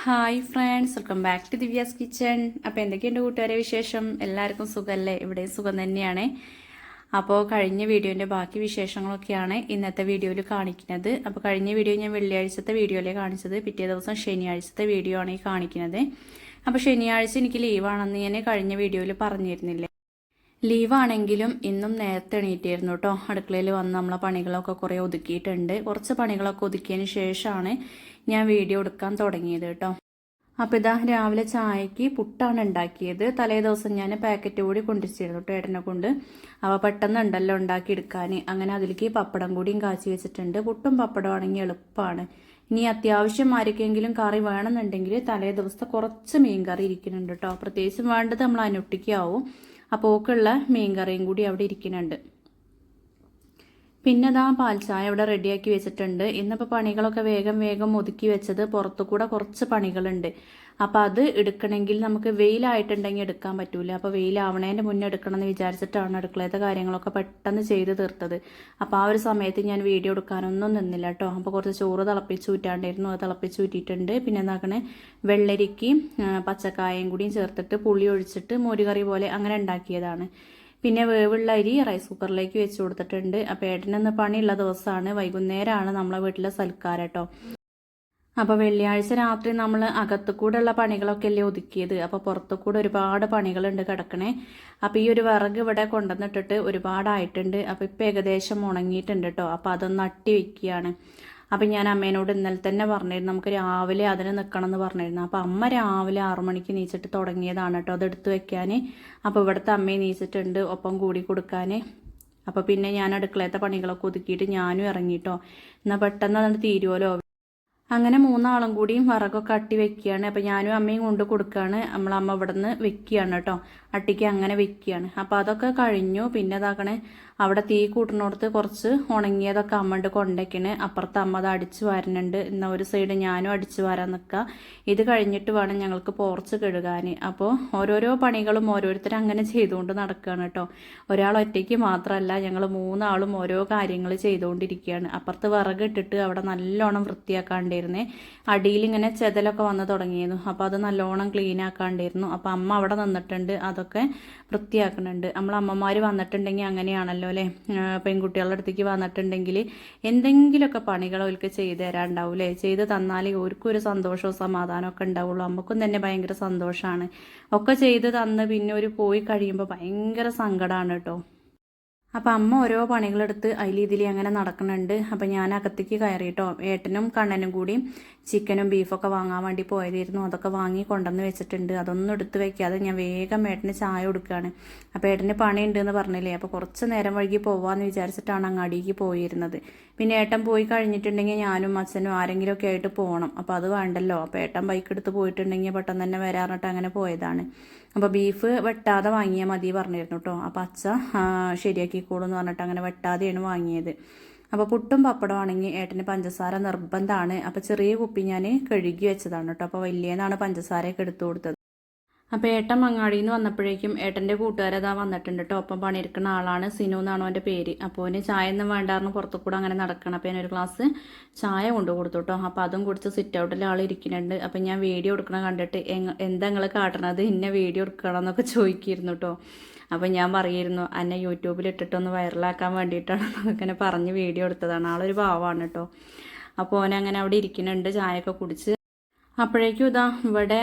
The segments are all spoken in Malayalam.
Hi friends welcome back to Divya's kitchen അപ്പോൾ എന്തൊക്കെയുണ്ട് കൂട്ടുകാരെ വിശേഷം? എല്ലാവർക്കും സുഖമല്ലേ ഇവിടെ സുഖം തന്നെയാണ്. അപ്പോൾ കഴിഞ്ഞ വീഡിയോന്റെ ബാക്കി വിശേഷങ്ങളൊക്കെയാണ് ഇന്നത്തെ വീഡിയോയിൽ കാണിക്കുന്നത്. അപ്പോൾ കഴിഞ്ഞ വീഡിയോ ഞാൻ വെള്ളിയാഴ്ചത്തെ വീഡിയോയിലേ കാണിച്ചത്. പിറ്റേ ദിവസം ശനിയാഴ്ചത്തെ വീഡിയോ ആണ് ഈ കാണിക്കുന്നത്. അപ്പോൾ ശനിയാഴ്ച എനിക്ക് ലീവാണെന്ന് ഞാൻ കഴിഞ്ഞ വീഡിയോയിൽ പറഞ്ഞിരുന്നില്ലേ? ലീവാണെങ്കിലും ഇന്നും നേരത്തെ എണീറ്റായിരുന്നു കേട്ടോ അടുക്കളയിൽ വന്ന് നമ്മളെ പണികളൊക്കെ കുറേ ഒതുക്കിയിട്ടുണ്ട്. കുറച്ച് പണികളൊക്കെ ഒതുക്കിയതിന് ശേഷമാണ് ഞാൻ വീഡിയോ എടുക്കാൻ തുടങ്ങിയത് കേട്ടോ അപ്പോൾ ഇതാ രാവിലെ ചായക്ക് പുട്ടാണ് ഉണ്ടാക്കിയത്. തലേ ദിവസം ഞാൻ പാക്കറ്റ് കൂടി കൊണ്ടുവച്ചിരുന്നു കേട്ടോ ഏട്ടനെ കൊണ്ട്. അവ പെട്ടെന്ന് ഉണ്ടല്ലോ ഉണ്ടാക്കി എടുക്കാൻ അങ്ങനെ അതിലേക്ക് പപ്പടം കൂടിയും കാച്ചി വെച്ചിട്ടുണ്ട്. പുട്ടും പപ്പടം ആണെങ്കിൽ എളുപ്പമാണ്. ഇനി അത്യാവശ്യം ആർക്കെങ്കിലും കറി വേണമെന്നുണ്ടെങ്കിൽ തലേ ദിവസത്തെ കുറച്ച് മീൻ കറി ഇരിക്കുന്നുണ്ട് കേട്ടോ പ്രത്യേകിച്ചും വേണ്ടത് നമ്മൾ അനുട്ടിക്കാവും. അപ്പോൾ ഓക്കുള്ള മീൻ കറിയും കൂടി അവിടെ ഇരിക്കുന്നുണ്ട്. പിന്നെ ദാ പാൽച്ചായ ഇവിടെ റെഡിയാക്കി വെച്ചിട്ടുണ്ട്. ഇന്നിപ്പോൾ പണികളൊക്കെ വേഗം വേഗം ഒതുക്കി വെച്ചത് പുറത്തു കൂടെ കുറച്ച് പണികളുണ്ട്. അപ്പോൾ അത് എടുക്കണമെങ്കിൽ നമുക്ക് വെയിലായിട്ടുണ്ടെങ്കിൽ എടുക്കാൻ പറ്റൂല. അപ്പോൾ വെയിലാവണേന്റെ മുന്നേ എടുക്കണം എന്ന് വിചാരിച്ചിട്ടാണ് അടുക്കളയത്തെ കാര്യങ്ങളൊക്കെ പെട്ടെന്ന് ചെയ്ത് തീർത്തത്. അപ്പോൾ ആ ഒരു സമയത്ത് ഞാൻ വീഡിയോ എടുക്കാനൊന്നും നിന്നില്ല കേട്ടോ. അപ്പോൾ കുറച്ച് ചോറ് തിളപ്പിച്ച് ഊറ്റാണ്ടായിരുന്നു. അത് തിളപ്പിച്ച് ഊറ്റിയിട്ടുണ്ട്. പിന്നെ എന്താക്കണേ? വെള്ളരിക്കയും പച്ചക്കായയും കൂടിയും ചേർത്തിട്ട് പുളി ഒഴിച്ചിട്ട് മോരുകറി പോലെ അങ്ങനെ ഉണ്ടാക്കിയതാണ്. പിന്നെ വേവുള്ള അരി റൈസ് കുക്കറിലേക്ക് വെച്ച് കൊടുത്തിട്ടുണ്ട്. അപ്പോൾ ഏട്ടനൊന്ന് പണിയുള്ള ദിവസമാണ്. വൈകുന്നേരമാണ് നമ്മളെ വീട്ടിലെ സൽക്കാരം കേട്ടോ. അപ്പോൾ വെള്ളിയാഴ്ച രാത്രി നമ്മൾ അകത്തു കൂടെയുള്ള പണികളൊക്കെ അല്ലേ ഒതുക്കിയത്. അപ്പോൾ പുറത്തു കൂടെ ഒരുപാട് പണികളുണ്ട് കിടക്കണേ. അപ്പോൾ ഈ ഒരു വിറക് ഇവിടെ കൊണ്ടുവന്നിട്ടിട്ട് ഒരുപാടായിട്ടുണ്ട്. അപ്പോൾ ഇപ്പോൾ ഏകദേശം ഉണങ്ങിയിട്ടുണ്ട് കേട്ടോ. അപ്പോൾ അതൊന്ന് അട്ടി വെക്കുകയാണ്. അപ്പം ഞാൻ അമ്മേനോട് ഇന്നലെ തന്നെ പറഞ്ഞിരുന്നു നമുക്ക് രാവിലെ അതിന് നിൽക്കണം എന്ന് പറഞ്ഞിരുന്നു. അപ്പോൾ അമ്മ രാവിലെ ആറു മണിക്ക് നീച്ചിട്ട് തുടങ്ങിയതാണ് കേട്ടോ അതെടുത്ത് വെക്കാൻ അപ്പോൾ ഇവിടുത്തെ അമ്മയെ നീച്ചിട്ടുണ്ട് ഒപ്പം കൂടി കൊടുക്കാൻ അപ്പോൾ പിന്നെ ഞാൻ അടുക്കളത്തെ പണികളൊക്കെ ഒതുക്കിയിട്ട് ഞാനും ഇറങ്ങിയിട്ടോ എന്നാൽ പെട്ടെന്ന് അതുകൊണ്ട് തീരുമല്ലോ അങ്ങനെ മൂന്നാളും കൂടിയും വിറകൊക്കെ അട്ടി വെക്കുകയാണ്. അപ്പം ഞാനും അമ്മയും കൊണ്ട് കൊടുക്കുകയാണ്. നമ്മളമ്മ ഇവിടെ നിന്ന് വെക്കുകയാണ് കേട്ടോ അട്ടിക്ക് അങ്ങനെ വെക്കുകയാണ്. അപ്പോൾ അതൊക്കെ കഴിഞ്ഞു. പിന്നെ അതാക്കണേ അവിടെ തീ കൂട്ടുന്നിടത്ത് കുറച്ച് ഉണങ്ങിയതൊക്കെ അമ്മണ്ട് കൊണ്ടേക്കണ്. അപ്പുറത്ത് അമ്മ അത് അടിച്ചു വാരുന്നുണ്ട്. എന്നാൽ ഒരു സൈഡ് ഞാനും അടിച്ചു വാരാൻ നിൽക്കുക ഇത് കഴിഞ്ഞിട്ട് വേണം ഞങ്ങൾക്ക് പോർച്ച് കഴുകാൻ അപ്പോൾ ഓരോരോ പണികളും ഓരോരുത്തർ അങ്ങനെ ചെയ്തുകൊണ്ട് നടക്കുകയാണ് കേട്ടോ ഒരാൾ ഒറ്റയ്ക്ക് മാത്രമല്ല ഞങ്ങൾ മൂന്നാളും ഓരോ കാര്യങ്ങൾ ചെയ്തുകൊണ്ടിരിക്കുകയാണ് അപ്പുറത്ത് വിറക് ഇട്ടിട്ട് അവിടെ നല്ലോണം വൃത്തിയാക്കാണ്ടിരുന്നേ. അടിയിൽ ഇങ്ങനെ ചെതലൊക്കെ വന്ന് തുടങ്ങിയിരുന്നു. അപ്പോൾ അത് നല്ലോണം ക്ലീൻ ആക്കാണ്ടിരുന്നു. അപ്പോൾ അമ്മ അവിടെ നിന്നിട്ടുണ്ട്. അതൊക്കെ വൃത്തിയാക്കുന്നുണ്ട്. നമ്മൾ അമ്മമാർ വന്നിട്ടുണ്ടെങ്കിൽ അങ്ങനെയാണല്ലോ. അല്ലേ? പെൺകുട്ടികളുടെ അടുത്തേക്ക് വന്നിട്ടുണ്ടെങ്കിൽ എന്തെങ്കിലുമൊക്കെ പണികൾ അവർക്ക് ചെയ്ത് തരാണ്ടാവും അല്ലേ? ചെയ്ത് തന്നാൽ അവർക്കും ഒരു സന്തോഷവും സമാധാനവും ഒക്കെ ഉണ്ടാവുള്ളൂ. നമുക്കും തന്നെ ഭയങ്കര സന്തോഷമാണ് ഒക്കെ ചെയ്ത് തന്ന് പിന്നെ ഒരു പോയി കഴിയുമ്പോൾ ഭയങ്കര സങ്കടമാണ് കേട്ടോ. അപ്പം അമ്മ ഓരോ പണികളെടുത്ത് അതിൽ ഇതിൽ അങ്ങനെ നടക്കുന്നുണ്ട്. അപ്പം ഞാൻ അകത്തേക്ക് കയറിയിട്ടോ ഏട്ടനും കണ്ണനും കൂടി ചിക്കനും ബീഫൊക്കെ വാങ്ങാൻ വേണ്ടി പോയതായിരുന്നു. അതൊക്കെ വാങ്ങി കൊണ്ടുവന്ന് വെച്ചിട്ടുണ്ട്. അതൊന്നും എടുത്ത് വെക്കാതെ ഞാൻ വേഗം ഏട്ടന് ചായ കൊടുക്കുകയാണ്. അപ്പോൾ ഏട്ടന് പണിയുണ്ട് എന്ന് പറഞ്ഞില്ലേ? അപ്പോൾ കുറച്ച് നേരം വൈകി പോവാമെന്ന് വിചാരിച്ചിട്ടാണ് അങ്ങാടിക്ക് പോയിരുന്നത്. പിന്നെ ഏട്ടൻ പോയി കഴിഞ്ഞിട്ടുണ്ടെങ്കിൽ ഞാനും അച്ഛനും ആരെങ്കിലുമൊക്കെ ആയിട്ട് പോകണം അപ്പോൾ അത് വേണ്ടല്ലോ. അപ്പോൾ ഏട്ടൻ ബൈക്ക് എടുത്ത് പോയിട്ടുണ്ടെങ്കിൽ പെട്ടെന്ന് തന്നെ വരാറിട്ട് അങ്ങനെ പോയതാണ്. അപ്പോൾ ബീഫ് വെട്ടാതെ വാങ്ങിയാൽ മതി പറഞ്ഞിരുന്നു കേട്ടോ അപ്പോൾ അച്ഛ ശരിയാക്കിക്കോളൂ പറഞ്ഞിട്ട് അങ്ങനെ വെട്ടാതെയാണ് വാങ്ങിയത്. അപ്പോൾ പുട്ടും പപ്പടം ആണെങ്കിൽ ഏട്ടന് പഞ്ചസാര നിർബന്ധമാണ് അപ്പോൾ ചെറിയ കുപ്പി ഞാൻ കഴുകി വെച്ചതാണ് കേട്ടോ അപ്പോൾ വലിയതാണ് പഞ്ചസാരയൊക്കെ എടുത്തു കൊടുത്തത്. അപ്പോൾ ഏട്ടൻ മങ്ങാടിയിൽ നിന്ന് വന്നപ്പോഴേക്കും ഏട്ടന്റെ കൂട്ടുകാരതാ വന്നിട്ടുണ്ട് കേട്ടോ ഒപ്പം പണിയെടുക്കുന്ന ആളാണ് സിനു എന്നാണ് അവന്റെ പേര്. അപ്പോൾ അവന് ചായ ഒന്നും വേണ്ടായിരുന്നു പുറത്തു കൂടെ അങ്ങനെ നടക്കണം. അപ്പോൾ ഞാനൊരു ഗ്ലാസ് ചായ കൊണ്ടു കൊടുത്തു കേട്ടോ അപ്പോൾ അതും കുടിച്ച് സിറ്റ് ഔട്ടിൽ ആൾ ഇരിക്കുന്നുണ്ട്. അപ്പോൾ ഞാൻ വീഡിയോ എടുക്കണം കണ്ടിട്ട് എന്താ നിങ്ങൾ കാട്ടണത്? ഇന്നെ വീഡിയോ എടുക്കണം എന്നൊക്കെ ചോദിക്കിയിരുന്നു കേട്ടോ അപ്പോൾ ഞാൻ പറയായിരുന്നു എന്നെ യൂട്യൂബിൽ ഇട്ടിട്ടൊന്ന് വൈറലാക്കാൻ വേണ്ടിയിട്ടാണ് അങ്ങനെ പറഞ്ഞ് വീഡിയോ എടുത്തതാണ്. ആളൊരു ഭാവമാണ് കേട്ടോ അപ്പോൾ ഓനങ്ങനെ അവിടെ ഇരിക്കുന്നുണ്ട്. ചായയൊക്കെ കുടിച്ച് അപ്പോഴേക്കും ഇതാ ഇവിടെ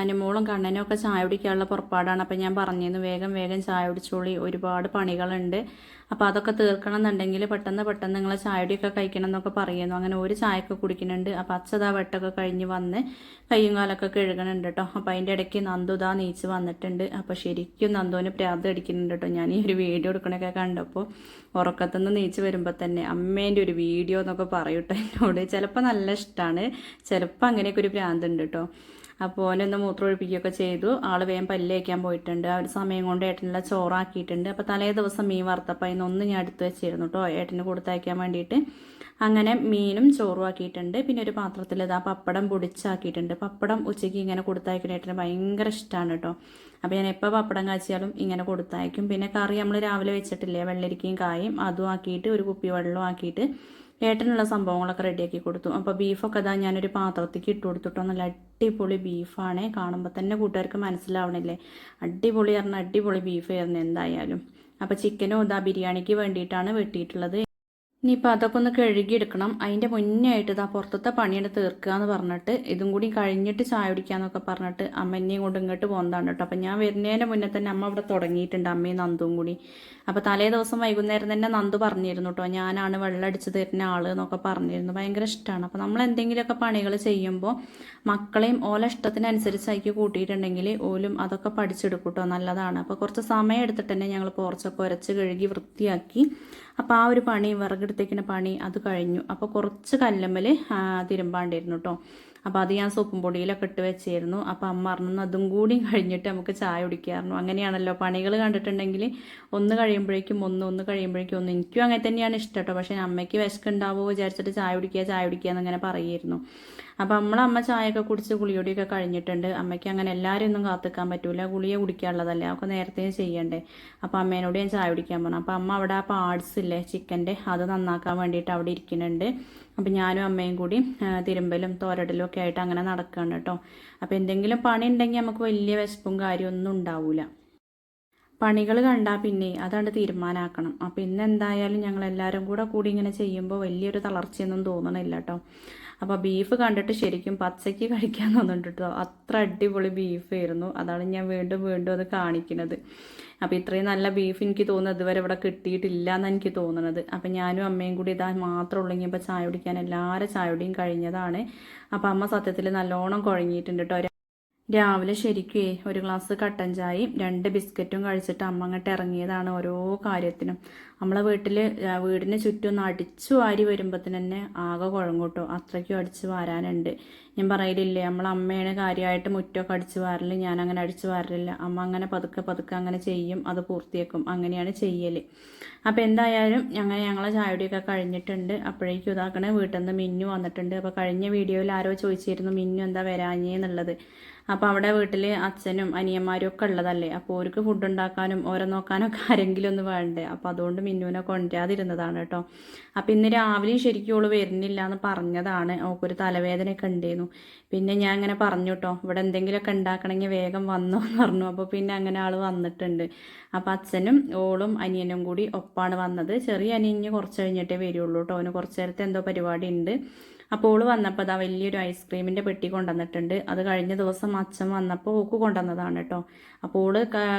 അനുമോളും കണ്ണനും ഒക്കെ ചായ കുടിക്കാനുള്ള പുറപ്പാടാണ്. അപ്പം ഞാൻ പറഞ്ഞിരുന്നു വേഗം വേഗം ചായ കുടിച്ചോളി. ഒരുപാട് പണികളുണ്ട്. അപ്പോൾ അതൊക്കെ തീർക്കണം എന്നുണ്ടെങ്കിൽ പെട്ടെന്ന് പെട്ടെന്ന് നിങ്ങൾ ചായയുടെയൊക്കെ കഴിക്കണം എന്നൊക്കെ പറയുന്നു. അങ്ങനെ ഒരു ചായയൊക്കെ കുടിക്കുന്നുണ്ട്. അപ്പോൾ അച്ഛതാ വെട്ടൊക്കെ കഴിഞ്ഞ് വന്ന് കയ്യും കാലൊക്കെ കഴുകണുണ്ട് കേട്ടോ. അപ്പോൾ അതിന്റെ ഇടയ്ക്ക് നന്ദു ഇതാ നീച്ച് വന്നിട്ടുണ്ട്. അപ്പോൾ ശരിക്കും നന്ദുവിന് പ്രാന്ത് അടിക്കുന്നുണ്ട് കേട്ടോ. ഞാൻ ഈ ഒരു വീഡിയോ എടുക്കണൊക്കെ കണ്ടപ്പോൾ. ഉറക്കത്തുനിന്ന് നീച്ച് വരുമ്പോൾ തന്നെ അമ്മേന്റെ ഒരു വീഡിയോ എന്നൊക്കെ പറയൂട്ടോ എന്നോട്. ചിലപ്പോൾ നല്ല ഇഷ്ടമാണ് ചിലപ്പോൾ അങ്ങനെയൊക്കെ ഒരു ഭ്രാന്ത് ഉണ്ട് കേട്ടോ അപ്പോൾ ഓനൊന്ന് മൂത്രം ഒഴിപ്പിക്കുകയൊക്കെ ചെയ്തു. ആൾ വേഗം പല്ല് വയ്ക്കാൻ പോയിട്ടുണ്ട്. ആ ഒരു സമയം കൊണ്ട് ഏട്ടനെല്ലാം ചോറാക്കിയിട്ടുണ്ട്. അപ്പോൾ തലേ ദിവസം മീൻ വറുത്തപ്പോൾ അതിനൊന്ന് ഞാൻ എടുത്ത് വെച്ചിരുന്നു കേട്ടോ ഏട്ടന് കൊടുത്തയക്കാൻ വേണ്ടിയിട്ട്. അങ്ങനെ മീനും ചോറും ആക്കിയിട്ടുണ്ട്. പിന്നെ ഒരു പാത്രത്തിൽ ഇതാ പപ്പടം പൊടിച്ചാക്കിയിട്ടുണ്ട്. പപ്പടം ഉച്ചയ്ക്ക് ഇങ്ങനെ കൊടുത്തയക്കുന്ന ഏട്ടന് ഭയങ്കര ഇഷ്ടമാണ് കേട്ടോ അപ്പോൾ ഞാൻ എപ്പോൾ പപ്പടം കാച്ചിയാലും ഇങ്ങനെ കൊടുത്തയക്കും. പിന്നെ കറി നമ്മൾ രാവിലെ വെച്ചിട്ടില്ലേ? വെള്ളരിക്കയും കായും അതും ആക്കിയിട്ട് ഒരു കുപ്പി വെള്ളവും ആക്കിയിട്ട് ഏട്ടനുള്ള സംഭവങ്ങളൊക്കെ റെഡിയാക്കി കൊടുത്തു. അപ്പോൾ ബീഫൊക്കെ ഇതാ ഞാനൊരു പാത്രത്തേക്ക് ഇട്ട് കൊടുത്തിട്ടോ. നല്ല അടിപൊളി ബീഫാണ് കാണുമ്പോൾ തന്നെ കൂട്ടുകാർക്ക് മനസ്സിലാവണില്ലേ? അടിപൊളി പറഞ്ഞാൽ അടിപൊളി ബീഫ് ആയിരുന്നു എന്തായാലും. അപ്പോൾ ചിക്കനും ഇതാ ബിരിയാണിക്ക് വേണ്ടിയിട്ടാണ് വെട്ടിയിട്ടുള്ളത്. ഇനിയിപ്പോൾ അതൊക്കെ ഒന്ന് കഴുകിയെടുക്കണം. അതിന്റെ മുന്നേ ആയിട്ട് ഇതാ പുറത്തത്തെ പണിയുടെ തീർക്കുക എന്ന് പറഞ്ഞിട്ട് ഇതും കൂടി കഴിഞ്ഞിട്ട് ചായ കുടിക്കാന്നൊക്കെ പറഞ്ഞിട്ട് അമ്മ എന്നെയും കൊണ്ട് ഇങ്ങോട്ട് പോകുന്നതാണ് കേട്ടോ. അപ്പം ഞാൻ വരുന്നതിന്റെ മുന്നേ തന്നെ അമ്മ അവിടെ തുടങ്ങിയിട്ടുണ്ട്. അമ്മയും നന്ദും കൂടി. അപ്പോൾ തലേ ദിവസം വൈകുന്നേരം തന്നെ നന്ദു പറഞ്ഞിരുന്നു കേട്ടോ ഞാനാണ് വെള്ളം അടിച്ചു തരുന്ന ആൾ എന്നൊക്കെ പറഞ്ഞിരുന്നു. ഭയങ്കര ഇഷ്ടമാണ് അപ്പോൾ നമ്മൾ എന്തെങ്കിലുമൊക്കെ പണികൾ ചെയ്യുമ്പോൾ മക്കളെയും ഓല ഇഷ്ടത്തിനനുസരിച്ച് അയക്ക് കൂട്ടിയിട്ടുണ്ടെങ്കിൽ ഓലും അതൊക്കെ പഠിച്ചെടുക്കും കേട്ടോ നല്ലതാണ്. അപ്പോൾ കുറച്ച് സമയം എടുത്തിട്ട് തന്നെ ഞങ്ങൾ പോർച്ചൊക്കെ ഉരച്ച് കഴുകി വൃത്തിയാക്കി. അപ്പോൾ ആ ഒരു പണി വിറകെടുത്തേക്കുന്ന പണി അത് കഴിഞ്ഞു. അപ്പോൾ കുറച്ച് കല്ലമ്മൽ തിരുമ്പാണ്ടിരുന്നു കേട്ടോ അപ്പോൾ അത് ഞാൻ സോപ്പും പൊടിയിലൊക്കെ ഇട്ട് വെച്ചിരുന്നു. അപ്പോൾ അമ്മ പറഞ്ഞു അതും കൂടി കഴിഞ്ഞിട്ട് നമുക്ക് ചായ കുടിക്കാറുണ്ട് അങ്ങനെയാണല്ലോ പണികൾ കണ്ടിട്ടുണ്ടെങ്കിൽ ഒന്ന് കഴിയുമ്പോഴേക്കും ഒന്ന് ഒന്ന് കഴിയുമ്പോഴേക്കും ഒന്ന്. എനിക്കും അങ്ങനെ തന്നെയാണ് ഇഷ്ടം കേട്ടോ. പക്ഷേ അമ്മയ്ക്ക് വിശക്കുണ്ടാവുമോ വിചാരിച്ചിട്ട് ചായ കുടിക്കുക ചായ കുടിക്കുക എന്നിങ്ങനെ പറയുമായിരുന്നു. അപ്പോൾ നമ്മളമ്മ ചായയൊക്കെ കുടിച്ച് ഗുളിയൊടിയൊക്കെ കഴിഞ്ഞിട്ടുണ്ട്. അമ്മയ്ക്ക് അങ്ങനെ എല്ലാവരും ഒന്നും കാത്തിക്കാൻ പറ്റൂല. ഗുളിയെ കുടിക്കാനുള്ളതല്ലേ. അതൊക്കെ നേരത്തെ ചെയ്യണ്ടേ. അപ്പോൾ അമ്മേനോട് ഞാൻ ചായ കുടിക്കാൻ പറഞ്ഞു അപ്പോൾ അമ്മ അവിടെ ആ പാർട്സ് ഇല്ലേ ചിക്കന്റെ അത് നന്നാക്കാൻ വേണ്ടിയിട്ട് അവിടെ ഇരിക്കുന്നുണ്ട്. അപ്പോൾ ഞാനും അമ്മയും കൂടി തിരുമ്പലും തോരടലും ഒക്കെ ആയിട്ട് അങ്ങനെ നടക്കുകയാണ് കേട്ടോ. അപ്പോൾ എന്തെങ്കിലും പണി ഉണ്ടെങ്കിൽ നമുക്ക് വലിയ വിശപ്പും കാര്യമൊന്നും ഉണ്ടാവില്ല പണികൾ കണ്ടാൽ പിന്നെ അതാണ്ട് തീരുമാനമാക്കണം അപ്പോൾ ഇന്ന് എന്തായാലും ഞങ്ങൾ എല്ലാവരും കൂടെ കൂടി ഇങ്ങനെ ചെയ്യുമ്പോൾ വലിയൊരു തളർച്ചയൊന്നും തോന്നണില്ല കേട്ടോ. അപ്പോൾ ബീഫ് കണ്ടിട്ട് ശരിക്കും പച്ചയ്ക്ക് കഴിക്കാൻ തോന്നുന്നുണ്ട് കേട്ടോ അത്ര അടിപൊളി ബീഫ് ആയിരുന്നു. അതാണ് ഞാൻ വീണ്ടും വീണ്ടും അത് കാണിക്കുന്നത്. അപ്പോൾ ഇത്രയും നല്ല ബീഫ് എനിക്ക് തോന്നുന്നത് ഇതുവരെ ഇവിടെ കിട്ടിയിട്ടില്ല എന്ന് എനിക്ക് തോന്നുന്നത് അപ്പോൾ ഞാനും അമ്മയും കൂടി ഇതാ മാത്രം ഉള്ളെങ്കിൽ ഇപ്പോൾ ചായ കുടിക്കാൻ എല്ലാവരും ചായ കുടിയും കഴിഞ്ഞതാണ്. അപ്പോൾ അമ്മ സത്യത്തിൽ നല്ലോണം കുഴങ്ങിയിട്ടുണ്ട് കേട്ടോ രാവിലെ ശരിക്കുവേ ഒരു ഗ്ലാസ് കട്ടൻ ചായയും രണ്ട് ബിസ്ക്കറ്റും കഴിച്ചിട്ട് അമ്മ അങ്ങോട്ട് ഇറങ്ങിയതാണ് ഓരോ കാര്യത്തിനും. നമ്മളെ വീട്ടിൽ വീടിന് ചുറ്റും ഒന്ന് അടിച്ചു വാരി വരുമ്പോൾ തന്നെ ആകെ കുഴങ്ങൂട്ടോ അത്രയ്ക്കും അടിച്ചു വാരാനുണ്ട്. ഞാൻ പറയലില്ലേ നമ്മളെ അമ്മയാണ് കാര്യമായിട്ട് മുറ്റമൊക്കെ അടിച്ചു വാരൽ ഞാൻ അങ്ങനെ അടിച്ചു അമ്മ അങ്ങനെ പതുക്കെ പതുക്കെ അങ്ങനെ ചെയ്യും അത് പൂർത്തിയാക്കും. അങ്ങനെയാണ് ചെയ്യൽ അപ്പോൾ എന്തായാലും അങ്ങനെ ഞങ്ങളെ ചായയുടെയൊക്കെ കഴിഞ്ഞിട്ടുണ്ട്. അപ്പോഴേക്കും ഇതാക്കണേ വീട്ടിൽ നിന്ന് മിന്നു വന്നിട്ടുണ്ട്. അപ്പോൾ കഴിഞ്ഞ വീഡിയോയിൽ ആരോ ചോദിച്ചിരുന്നു മിന്നു എന്താ വരാഞ്ഞേന്നുള്ളത് അപ്പോൾ അവിടെ വീട്ടിൽ അച്ഛനും അനിയന്മാരും ഒക്കെ ഉള്ളതല്ലേ? അപ്പോൾ അവർക്ക് ഫുഡ് ഉണ്ടാക്കാനും ഓരോ നോക്കാനൊക്കെ ആരെങ്കിലും ഒന്ന് വേണ്ടേ? അപ്പോൾ അതുകൊണ്ട് മിന്നുവിനെ കൊണ്ടുവരാതിരുന്നതാണ് കേട്ടോ. അപ്പോൾ ഇന്ന് രാവിലെയും ശരിക്കും ഓൾ വരുന്നില്ല എന്ന് പറഞ്ഞതാണ് അവൾക്കൊരു തലവേദനയൊക്കെ ഉണ്ടായിരുന്നു പിന്നെ ഞാൻ അങ്ങനെ പറഞ്ഞു കേട്ടോ ഇവിടെ എന്തെങ്കിലുമൊക്കെ ഉണ്ടാക്കണമെങ്കിൽ വേഗം വന്നോ എന്ന് പറഞ്ഞു. അപ്പോൾ പിന്നെ അങ്ങനെ ആൾ വന്നിട്ടുണ്ട്. അപ്പോൾ അച്ഛനും ഓളും അനിയനും കൂടി ഒപ്പാണ് വന്നത്. ചെറിയ അനിയന് കുറച്ച് കഴിഞ്ഞിട്ടേ വരുള്ളൂ കേട്ടോ അവന് കുറച്ച് നേരത്തെ എന്തോ പരിപാടി ഉണ്ട്. അപ്പോൾ ഓൾ വന്നപ്പോൾ അതാ വലിയൊരു ഐസ്ക്രീമിന്റെ പെട്ടി കൊണ്ടുവന്നിട്ടുണ്ട്. അത് കഴിഞ്ഞ ദിവസം അച്ഛൻ വന്നപ്പോൾ ഓക്ക് കൊണ്ടുവന്നതാണ് കേട്ടോ അപ്പോൾ ഓൾ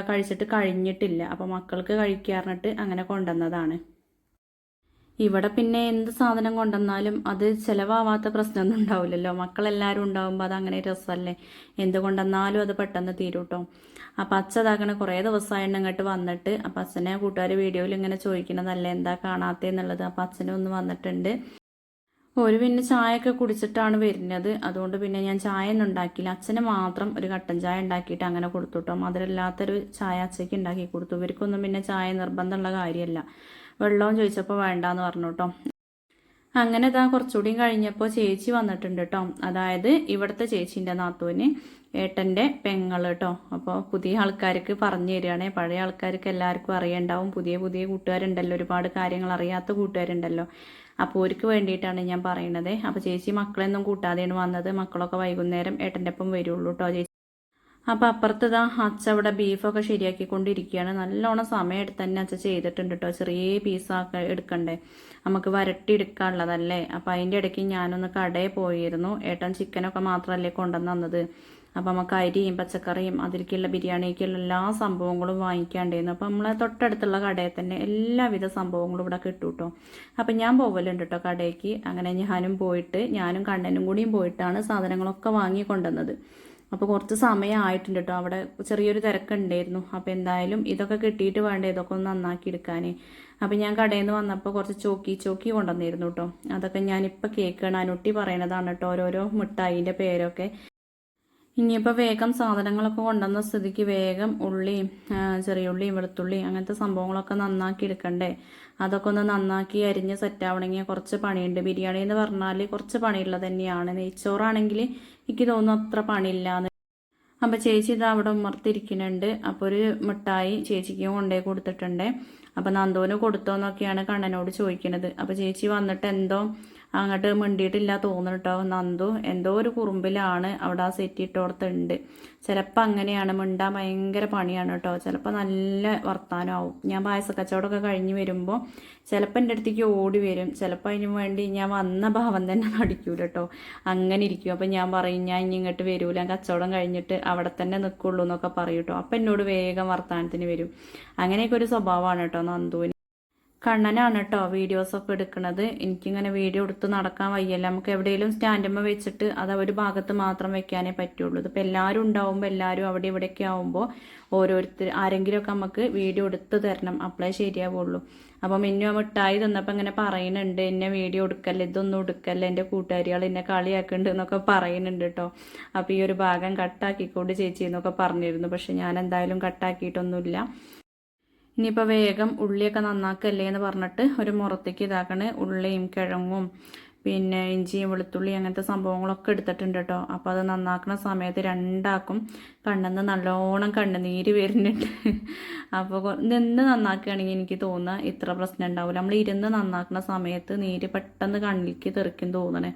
കഴിച്ചിട്ട് കഴിഞ്ഞിട്ടില്ല. അപ്പോൾ മക്കൾക്ക് കഴിക്കാറിഞ്ഞിട്ട് അങ്ങനെ കൊണ്ടുവന്നതാണ്. ഇവിടെ പിന്നെ എന്ത് സാധനം കൊണ്ടുവന്നാലും അത് ചിലവാവാത്ത പ്രശ്നമൊന്നും ഉണ്ടാവില്ലല്ലോ. മക്കളെല്ലാവരും ഉണ്ടാകുമ്പോൾ അത് അങ്ങനെ രസമല്ലേ എന്ത് കൊണ്ടുവന്നാലും അത് പെട്ടെന്ന് തീരും കേട്ടോ അപ്പം അച്ഛ ഇതാക്കണ കുറേ ദിവസമായിട്ട് അങ്ങോട്ട് വന്നിട്ട് അപ്പം അച്ഛനെ കൂട്ടുകാർ വീഡിയോയിൽ ഇങ്ങനെ ചോദിക്കണതല്ലേ എന്താ കാണാത്തതെന്നുള്ളത് അപ്പം ഒന്ന് വന്നിട്ടുണ്ട്. ഒരു പിന്നെ ചായയൊക്കെ കുടിച്ചിട്ടാണ് വരുന്നത്. അതുകൊണ്ട് പിന്നെ ഞാൻ ചായ ഒന്നും ഉണ്ടാക്കിയില്ല. അച്ഛന് മാത്രം ഒരു കട്ടൻ ചായ ഉണ്ടാക്കിയിട്ട് അങ്ങനെ കൊടുത്തു കേട്ടോ. മധുരമില്ലാത്തൊരു ചായ അച്ഛയ്ക്ക് ഉണ്ടാക്കി കൊടുത്തു. ഇവർക്കൊന്നും പിന്നെ ചായ നിർബന്ധമുള്ള കാര്യമല്ല. വെള്ളവും ചോദിച്ചപ്പോൾ വേണ്ടാന്ന് പറഞ്ഞു കേട്ടോ അങ്ങനെ ഇതാ കുറച്ചുകൂടിയും കഴിഞ്ഞപ്പോൾ ചേച്ചി വന്നിട്ടുണ്ട് കേട്ടോ അതായത് ഇവിടുത്തെ ചേച്ചീന്റെ നാത്തൂന് ഏട്ടന്റെ പെങ്ങൾ കേട്ടോ അപ്പോൾ പുതിയ ആൾക്കാർക്ക് പറഞ്ഞു തരികയാണേ പഴയ ആൾക്കാർക്ക് എല്ലാവർക്കും അറിയണ്ടാവും. പുതിയ പുതിയ കൂട്ടുകാരുണ്ടല്ലോ ഒരുപാട് കാര്യങ്ങൾ അറിയാത്ത കൂട്ടുകാരുണ്ടല്ലോ. അപ്പോൾ അവർക്ക് വേണ്ടിയിട്ടാണ് ഞാൻ പറയണത്. അപ്പോൾ ചേച്ചി മക്കളെയൊന്നും കൂട്ടാതെയാണ് വന്നത്. മക്കളൊക്കെ വൈകുന്നേരം ഏട്ടന്റെ ഒപ്പം വരുള്ളൂ കേട്ടോ ചേച്ചി അപ്പോൾ അപ്പുറത്ത് ഇതാ അച്ഛ അവിടെ ബീഫൊക്കെ ശരിയാക്കിക്കൊണ്ടിരിക്കുകയാണ്. നല്ലോണം സമയം എടുത്ത് തന്നെ അച്ഛ ചെയ്തിട്ടുണ്ട് കേട്ടോ ചെറിയ പീസൊക്കെ എടുക്കണ്ടേ. നമുക്ക് വരട്ടി എടുക്കാനുള്ളതല്ലേ? അപ്പോൾ അതിന്റെ ഇടയ്ക്ക് ഞാനൊന്ന് കടയിൽ പോയിരുന്നു. ഏട്ടൻ ചിക്കനൊക്കെ മാത്രമല്ലേ കൊണ്ടുവന്ന് തന്നത്. അപ്പം നമുക്ക് അരിയും പച്ചക്കറിയും അതിലേക്കുള്ള ബിരിയാണിക്കുള്ള എല്ലാ സംഭവങ്ങളും വാങ്ങിക്കാണ്ടായിരുന്നു. അപ്പം നമ്മളെ തൊട്ടടുത്തുള്ള കടയിൽ തന്നെ എല്ലാവിധ സംഭവങ്ങളും ഇവിടെ കിട്ടും കേട്ടോ അപ്പം ഞാൻ പോവലുണ്ട് കേട്ടോ കടയ്ക്ക് അങ്ങനെ ഞാനും പോയിട്ട് ഞാനും കണ്ണനും കൂടിയും പോയിട്ടാണ് സാധനങ്ങളൊക്കെ വാങ്ങി കൊണ്ടുവന്നത് അപ്പോൾ കുറച്ച് സമയം ആയിട്ടുണ്ട് കേട്ടോ അവിടെ ചെറിയൊരു തിരക്കുണ്ടായിരുന്നു. അപ്പോൾ എന്തായാലും ഇതൊക്കെ കിട്ടിയിട്ട് വേണ്ട ഇതൊക്കെ ഒന്ന് നന്നാക്കി എടുക്കാൻ അപ്പോൾ ഞാൻ കടയിൽ നിന്ന് വന്നപ്പോൾ കുറച്ച് ചോക്കി ചോക്കി കൊണ്ടുവന്നിരുന്നു കേട്ടോ അതൊക്കെ ഞാനിപ്പോൾ കേക്ക് അനുട്ടി പറയണതാണ് കേട്ടോ ഓരോരോ മിഠായിന്റെ പേരൊക്കെ. ഇനിയിപ്പോൾ വേഗം സാധനങ്ങളൊക്കെ കൊണ്ടുവന്ന സ്ഥിതിക്ക് വേഗം ഉള്ളിയും ചെറിയ ഉള്ളി വെളുത്തുള്ളിയും അങ്ങനത്തെ സംഭവങ്ങളൊക്കെ നന്നാക്കി എടുക്കണ്ടേ? അതൊക്കെ ഒന്ന് നന്നാക്കി അരിഞ്ഞ് സെറ്റ് ആവണമെങ്കിൽ കുറച്ച് പണിയുണ്ട്. ബിരിയാണി എന്ന് പറഞ്ഞാൽ കുറച്ച് പണിയുള്ളത് തന്നെയാണ്. നെയ്ച്ചോറാണെങ്കിൽ എനിക്ക് തോന്നുന്നു അത്ര പണിയില്ലാന്ന്. അപ്പോൾ ചേച്ചി ഇത് അവിടെ ഉമ്മർത്തിരിക്കുന്നുണ്ട് അപ്പോൾ ഒരു മിഠായി ചേച്ചിക്ക് കൊണ്ടേ കൊടുത്തിട്ടുണ്ട്. അപ്പം നന്ദോന് കൊടുത്തോന്നൊക്കെയാണ് കണ്ണനോട് ചോദിക്കുന്നത് അപ്പം ചേച്ചി വന്നിട്ട് എന്തോ അങ്ങോട്ട് മിണ്ടിയിട്ടില്ല തോന്നുന്നുട്ടോ നന്ദു എന്തോ ഒരു കുറുമ്പിലാണ് അവിടെ ആ സെറ്റ് ഇട്ടോടത്തുണ്ട് ചിലപ്പോൾ അങ്ങനെയാണ് മിണ്ടാൻ ഭയങ്കര പണിയാണ് കേട്ടോ ചിലപ്പോൾ നല്ല വർത്താനമാവും. ഞാൻ പായസക്കച്ചവടമൊക്കെ കഴിഞ്ഞ് വരുമ്പോൾ ചിലപ്പോൾ എന്റെ അടുത്തേക്ക് ഓടി വരും. ചിലപ്പോൾ അതിന് വേണ്ടി ഞാൻ വന്ന ഭാവം തന്നെ നടിക്കൂല കേട്ടോ അങ്ങനെ ഇരിക്കും. അപ്പം ഞാൻ പറയും ഞാൻ ഇനി ഇങ്ങോട്ട് വരൂല. കച്ചവടം കഴിഞ്ഞിട്ട് അവിടെ തന്നെ നിൽക്കുള്ളൂ എന്നൊക്കെ പറയും കേട്ടോ അപ്പം എന്നോട് വേഗം വർത്താനത്തിന് വരും. അങ്ങനെയൊക്കെ ഒരു സ്വഭാവമാണ് കേട്ടോ നന്ദുവിന്. കണ്ണനാണ് കേട്ടോ വീഡിയോസൊക്കെ എടുക്കുന്നത് എനിക്കിങ്ങനെ വീഡിയോ എടുത്ത് നടക്കാൻ വയ്യല്ല. നമുക്ക് എവിടെയെങ്കിലും സ്റ്റാൻഡമ്മ വെച്ചിട്ട് അത് ഒരു ഭാഗത്ത് മാത്രം വെക്കാനേ പറ്റുള്ളൂ. ഇതിപ്പോൾ എല്ലാവരും ഉണ്ടാവുമ്പോൾ എല്ലാവരും അവിടെ ഇവിടെയൊക്കെ ആവുമ്പോൾ ഓരോരുത്തർ ആരെങ്കിലുമൊക്കെ നമുക്ക് വീഡിയോ എടുത്ത് തരണം. അപ്പോഴേ ശരിയാവുള്ളൂ. അപ്പോൾ മിന്നു മിഠായി തന്നപ്പോൾ ഇങ്ങനെ പറയുന്നുണ്ട് എന്നെ വീഡിയോ എടുക്കല്ല ഇതൊന്നും എടുക്കല്ല എന്റെ കൂട്ടുകാരികൾ എന്നെ കളിയാക്കുന്നുണ്ട് എന്നൊക്കെ പറയുന്നുണ്ട് കേട്ടോ അപ്പോൾ ഈ ഒരു ഭാഗം കട്ടാക്കിക്കൊണ്ട് ചേച്ചി എന്നൊക്കെ പറഞ്ഞിരുന്നു. പക്ഷെ ഞാൻ എന്തായാലും കട്ടാക്കിയിട്ടൊന്നുമില്ല. ഇനിയിപ്പോൾ വേഗം ഉള്ളിയൊക്കെ നന്നാക്കല്ലേ എന്ന് പറഞ്ഞിട്ട് ഒരു മുറത്തേക്ക് ഇതാക്കണേ. ഉള്ളിയും കിഴങ്ങും പിന്നെ ഇഞ്ചിയും വെളുത്തുള്ളി അങ്ങനത്തെ സംഭവങ്ങളൊക്കെ എടുത്തിട്ടുണ്ട് കേട്ടോ. അപ്പോൾ അത് നന്നാക്കുന്ന സമയത്ത് രണ്ടാക്കും കണ്ണെന്ന് നല്ലോണം കണ്ണുനീര് വരുന്നുണ്ട്. അപ്പോൾ നിന്ന് നന്നാക്കുകയാണെങ്കിൽ എനിക്ക് തോന്നുക ഇത്ര പ്രശ്നം ഉണ്ടാവില്ല നമ്മൾ ഇരുന്ന് നന്നാക്കുന്ന സമയത്ത് നീര് പെട്ടെന്ന് കണ്ണിലേക്ക് തെറിക്കും തോന്നണേ.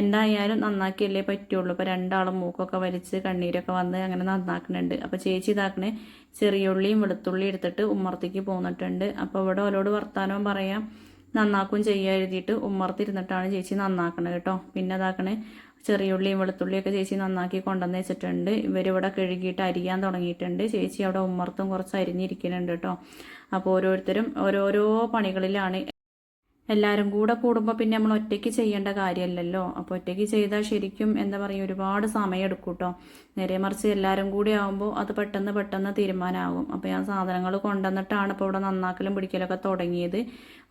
എന്തായാലും നന്നാക്കിയല്ലേ പറ്റുള്ളൂ. ഇപ്പോൾ രണ്ടാളും മൂക്കൊക്കെ വലിച്ച് കണ്ണീരൊക്കെ വന്ന് അങ്ങനെ നന്നാക്കുന്നുണ്ട്. അപ്പോൾ ചേച്ചി ഇതാക്കണേ ചെറിയ ഉള്ളിയും വെളുത്തുള്ളിയും എടുത്തിട്ട് ഉമ്മർത്തിക്ക് പോന്നിട്ടുണ്ട്. അപ്പോൾ ഇവിടെ ഓരോട് വർത്താനവും പറയാം. നന്നാക്കും ചെയ്യാൻ എഴുതിയിട്ട് ഉമ്മർത്തിരുന്നിട്ടാണ് ചേച്ചി നന്നാക്കണത് കേട്ടോ. പിന്നെ അതാക്കണേ ചെറിയ ഉള്ളിയും വെളുത്തുള്ളിയൊക്കെ ചേച്ചി നന്നാക്കി കൊണ്ടുവന്ന് വെച്ചിട്ടുണ്ട്. ഇവരിവിടെ കഴുകിയിട്ട് അരിയാൻ തുടങ്ങിയിട്ടുണ്ട്. ചേച്ചി അവിടെ ഉമ്മർത്തും കുറച്ച് അരിഞ്ഞിരിക്കുന്നുണ്ട് കേട്ടോ. അപ്പോൾ ഓരോരുത്തരും ഓരോരോ പണികളിലാണ് എല്ലാവരും കൂടെ കൂടുമ്പോൾ പിന്നെ നമ്മൾ ഒറ്റയ്ക്ക് ചെയ്യേണ്ട കാര്യമല്ലല്ലോ അപ്പോൾ ഒറ്റയ്ക്ക് ചെയ്താൽ ശരിക്കും എന്താ പറയുക ഒരുപാട് സമയം എടുക്കും കേട്ടോ നേരെ മറിച്ച് എല്ലാവരും കൂടി ആകുമ്പോൾ അത് പെട്ടെന്ന് പെട്ടെന്ന് തീരുമാനമാകും അപ്പോൾ ഞാൻ സാധനങ്ങൾ കൊണ്ടുവന്നിട്ടാണ് ഇപ്പോൾ ഇവിടെ നന്നാക്കലും പിടിക്കലൊക്കെ തുടങ്ങിയത്.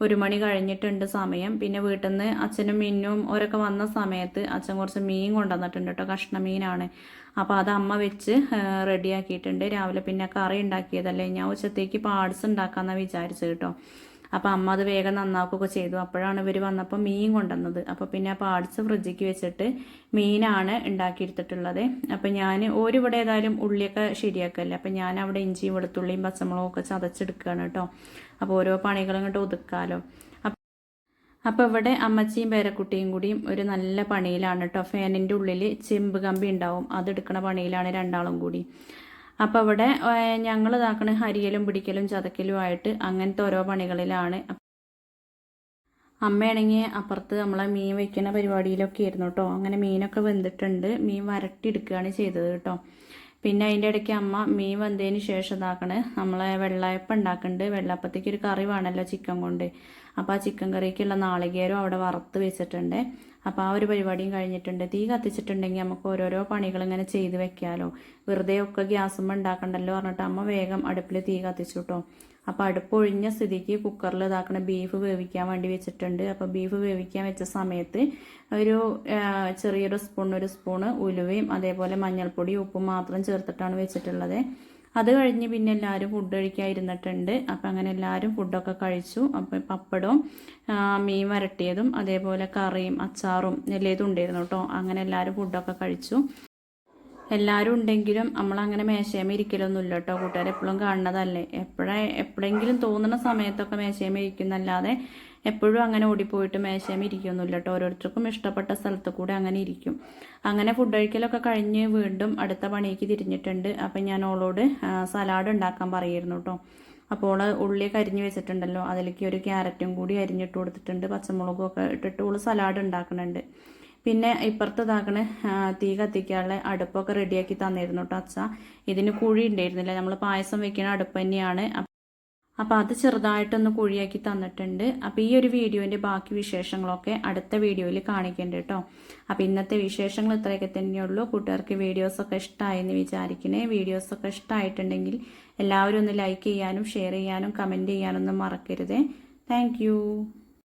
ഒരു മണി കഴിഞ്ഞിട്ടുണ്ട് സമയം. പിന്നെ വീട്ടിൽ നിന്ന് അച്ഛനും മീനും ഓരൊക്കെ വന്ന സമയത്ത് അച്ഛൻ കുറച്ച് മീൻ കൊണ്ടുവന്നിട്ടുണ്ട് കേട്ടോ കഷ്ണ മീനാണ് അപ്പോൾ അത് അമ്മ വെച്ച് റെഡിയാക്കിയിട്ടുണ്ട്. രാവിലെ പിന്നെ കറി ഉണ്ടാക്കിയതല്ലേ? ഞാൻ ഉച്ചത്തേക്ക് പാർട്സ് ഉണ്ടാക്കാമെന്നാണ് വിചാരിച്ചത് കേട്ടോ അപ്പോൾ അമ്മ അത് വേഗം നന്നാക്കുകയൊക്കെ ചെയ്തു. അപ്പോഴാണ് ഇവർ വന്നപ്പോൾ മീൻ കൊണ്ടുവന്നത്. അപ്പോൾ പിന്നെ ആ പാർട്സ് ഫ്രിഡ്ജിക്ക് വെച്ചിട്ട് മീനാണ് ഉണ്ടാക്കിയെടുത്തിട്ടുള്ളത്. അപ്പോൾ ഞാൻ ഓരിവിടെ ഏതായാലും ഉള്ളിയൊക്കെ ശരിയാക്കല്ലേ? അപ്പോൾ ഞാൻ അവിടെ ഇഞ്ചിയും വെളുത്തുള്ളിയും പച്ചമുളകും ഒക്കെ ചതച്ചെടുക്കുകയാണ് കേട്ടോ. അപ്പോൾ ഓരോ പണികളും ഇങ്ങോട്ട് ഒതുക്കാലോ. അപ്പോൾ ഇവിടെ അമ്മച്ചിയും പേരക്കുട്ടിയും കൂടിയും ഒരു നല്ല പണിയിലാണ് കേട്ടോ. ഫാനിന്റെ ഉള്ളിൽ ചെമ്പ് കമ്പി ഉണ്ടാവും. അതെടുക്കണ പണിയിലാണ് രണ്ടാളും കൂടി. അപ്പോൾ അവിടെ ഞങ്ങൾ ഇതാക്കണ ഹരിയലും പിടിക്കലും ചതക്കലും ആയിട്ട് അങ്ങനത്തെ ഓരോ പണികളിലാണ്. അമ്മയാണെങ്കിൽ അപ്പുറത്ത് നമ്മളെ മീൻ വയ്ക്കുന്ന പരിപാടിയിലൊക്കെ ആയിരുന്നു കേട്ടോ അങ്ങനെ മീനൊക്കെ വെന്തിട്ടുണ്ട്. മീൻ വരട്ടി എടുക്കുകയാണ് ചെയ്തത് കേട്ടോ പിന്നെ അതിന്റെ ഇടയ്ക്ക് അമ്മ മീൻ വന്നതിന് ശേഷം ഇതാക്കണേ. നമ്മളെ വെള്ളയപ്പം ഉണ്ടാക്കുന്നുണ്ട് വെള്ളയപ്പത്തേക്ക് ഒരു കറി വേണമല്ലോ ചിക്കൻ കൊണ്ട്. അപ്പോൾ ആ ചിക്കൻ കറിക്കുള്ള നാളികേരം അവിടെ വറുത്ത് വെച്ചിട്ടുണ്ട്. അപ്പോൾ ആ ഒരു പരിപാടിയും കഴിഞ്ഞിട്ടുണ്ട്. തീ കത്തിച്ചിട്ടുണ്ടെങ്കിൽ നമുക്ക് ഓരോരോ പണികൾ ഇങ്ങനെ ചെയ്ത് വെക്കാമല്ലോ വെറുതെ ഒക്കെ ഗ്യാസും ഉണ്ടാക്കണ്ടല്ലോ പറഞ്ഞിട്ട് അമ്മ വേഗം അടുപ്പിൽ തീ കത്തിച്ചു കേട്ടോ അടുപ്പ് ഒഴിഞ്ഞ സ്ഥിതിക്ക് കുക്കറിൽ ഇതാക്കണ ബീഫ് വേവിക്കാൻ വേണ്ടി വെച്ചിട്ടുണ്ട്. അപ്പോൾ ബീഫ് വേവിക്കാൻ വെച്ച സമയത്ത് ഒരു ചെറിയൊരു സ്പൂൺ ഒരു സ്പൂണ് ഉലുവയും അതേപോലെ മഞ്ഞൾപ്പൊടി ഉപ്പും മാത്രം ചേർത്തിട്ടാണ് വെച്ചിട്ടുള്ളത്. അത് കഴിഞ്ഞ് പിന്നെ എല്ലാവരും ഫുഡ് കഴിക്കാൻ ഇരുന്നിട്ടുണ്ട്. അപ്പം അങ്ങനെ എല്ലാവരും ഫുഡൊക്കെ കഴിച്ചു. അപ്പം പപ്പടവും മീൻ വരട്ടിയതും അതേപോലെ കറിയും അച്ചാറും എല്ലാതും ഉണ്ടായിരുന്നു കേട്ടോ. അങ്ങനെ എല്ലാവരും ഫുഡൊക്കെ കഴിച്ചു. എല്ലാവരും ഉണ്ടെങ്കിലും നമ്മളങ്ങനെ മേശയമ ഇരിക്കലൊന്നുമില്ല കേട്ടോ. കൂട്ടുകാർ എപ്പോഴും കാണുന്നതല്ലേ. എപ്പോഴേ എപ്പോഴെങ്കിലും തോന്നുന്ന സമയത്തൊക്കെ മേശയമ ഇരിക്കുന്നല്ലാതെ എപ്പോഴും അങ്ങനെ ഓടിപ്പോയിട്ട് മേശയും ഇരിക്കൊന്നുമില്ല കേട്ടോ ഓരോരുത്തർക്കും ഇഷ്ടപ്പെട്ട സ്ഥലത്ത് കൂടെ അങ്ങനെ ഇരിക്കും. അങ്ങനെ ഫുഡ് കഴിക്കലൊക്കെ കഴിഞ്ഞ് വീണ്ടും അടുത്ത പണിക്ക് തിരിഞ്ഞിട്ടുണ്ട്. അപ്പം ഞാൻ ഓളോട് സലാഡ് ഉണ്ടാക്കാൻ പറയായിരുന്നു കേട്ടോ അപ്പോൾ ഉള്ളി കരിഞ്ഞ് വെച്ചിട്ടുണ്ടല്ലോ. അതിലേക്ക് ഒരു ക്യാരറ്റും കൂടി അരിഞ്ഞിട്ട് കൊടുത്തിട്ടുണ്ട്. പച്ചമുളകും ഒക്കെ ഇട്ടിട്ട് ഓൾ സലാഡ് ഉണ്ടാക്കുന്നുണ്ട്. പിന്നെ ഇപ്പുറത്ത് ഇതാക്കണ തീ കത്തിക്കാനുള്ള അടുപ്പൊക്കെ റെഡിയാക്കി തന്നിരുന്നു കേട്ടോ അച്ഛ. ഇതിന് കുഴി ഉണ്ടായിരുന്നില്ല. നമ്മൾ പായസം വെക്കുന്ന അടുപ്പ് തന്നെയാണ്. അപ്പോൾ അത് ചെറുതായിട്ടൊന്ന് കുഴിയാക്കി തന്നിട്ടുണ്ട്. അപ്പോൾ ഈ ഒരു വീഡിയോന്റെ ബാക്കി വിശേഷങ്ങളൊക്കെ അടുത്ത വീഡിയോയിൽ കാണിക്കേണ്ട കേട്ടോ. അപ്പോൾ ഇന്നത്തെ വിശേഷങ്ങൾ ഇത്രയൊക്കെ തന്നെയുള്ളൂ കൂട്ടുകാർക്ക് വീഡിയോസൊക്കെ ഇഷ്ടമായെന്ന് വിചാരിക്കണേ. വീഡിയോസൊക്കെ ഇഷ്ടമായിട്ടുണ്ടെങ്കിൽ എല്ലാവരും ഒന്ന് ലൈക്ക് ചെയ്യാനും ഷെയർ ചെയ്യാനും കമന്റ് ചെയ്യാനൊന്നും മറക്കരുതേ. താങ്ക്